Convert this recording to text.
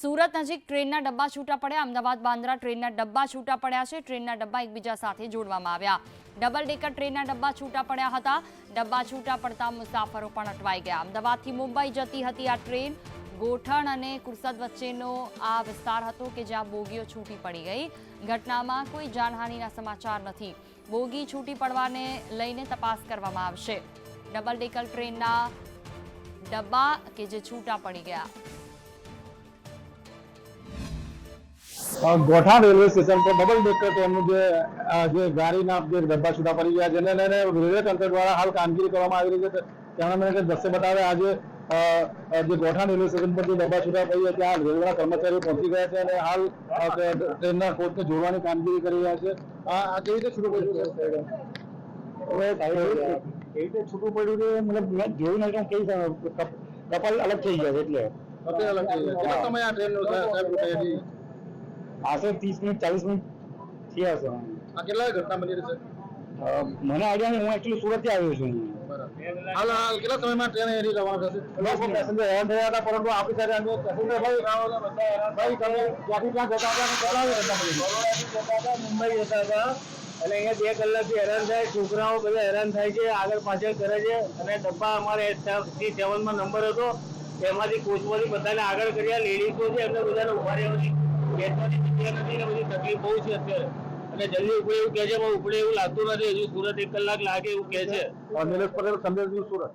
સુરત નજીક ટ્રેનના ડબ્બા છૂટા પડ્યા. અમદાવાદ બાંદ્રા ટ્રેનના ડબ્બા છૂટા પડ્યા છે. ટ્રેનના ડબ્બા એકબીજા સાથે જોડવામાં આવ્યા. ડબલ ડેકર ટ્રેનના ડબ્બા છૂટા પડ્યા હતા. ડબ્બા છૂટા પડતા મુસાફરો પણ અટવાઈ ગયા. અમદાવાદથી મુંબઈ જતી હતી આ ટ્રેન. ગોઠણ અને કુરસદ વચ્ચેનો આ વિસ્તાર હતો કે જ્યાં બોગીઓ છૂટી પડી ગઈ. ઘટનામાં કોઈ જાનહાનિના સમાચાર નથી. બોગી છૂટી પડવાને લઈને તપાસ કરવામાં આવશે. ડબલ ડેકર ટ્રેનના ડબ્બા કે જે છૂટા પડી ગયા. ગોઠા રેલવે સ્ટેશન પર ડબલ ડેકર ટ્રેનનું જે અ, જે ગાડીના જે ડબ્બા છૂટા પડી ગયા જેને લઈને રેલવે તંત્ર દ્વારા હાલ કામગીરી કરવામાં આવી રહી છે તેના મને દ્રશ્ય બતાવે આજે અ, અ, જે ગોઠા રેલવે સ્ટેશન પર જે ડબ્બા છૂટા પડી ગયા ત્યાં રેલવેના કર્મચારીઓ પહોંચી ગયા છે અને હાલ અ, તે ટ્રેનના કોચને જોડવાની કામગીરી કરી રહ્યા છે આ આ કેવી રીતે છૂટું પડ્યું છે હવે કેવી રીતે છૂટું પડ્યું છે મતલબ મેં જોયું નથી કેવી રીતે કપાલ અલગ થઈ ગયા છે એટલે અલગ થઈ ગયા કેટલો સમય આ ટ્રેનનો સાહેબ રૂટે હતી આશરે ત્રીસ મિનિટ ચાલીસ મિનિટ થયા છે આ કેટલા ઘટના બની છે? મને આઈડિયા નહીં હું એકચ્યુઅલી સુરતથી આવ્યો છું. હાલ હાલ કેટલા સમયમાં ટ્રેન એરી રવાના થશે? લોકો પેસેન્જર હેરાન થયા હતા પરંતુ આપણી સાથે અમે પેસેન્જર ભાઈ ભાઈ તમે ત્યાંથી ત્યાં જતા હતા અને કેટલા વાગે જતા હતા મુંબઈ જતા હતા. અને અહીંયા બે કલાકથી હેરાન થાય છોકરાઓ બધા હેરાન થાય છે આગળ પાછળ કરે છે. અને ડબ્બા અમારે સી સેવનમાં નંબર હતો. એમાંથી કોચમાંથી બધાને આગળ કર્યા લેડીઝો છે એમને બધાને ઊભા રહેવાની બેસવાની જગ્યા નથી ને બધી તકલીફ બહુ છે અત્યારે. અને જલ્દી ઉપડે એવું કે છે, પણ ઉપડે એવું લાગતું નથી, હજુ સુરત એક કલાક લાગે એવું કે છે. નિલેશ પટેલ સંદેશ સુરત.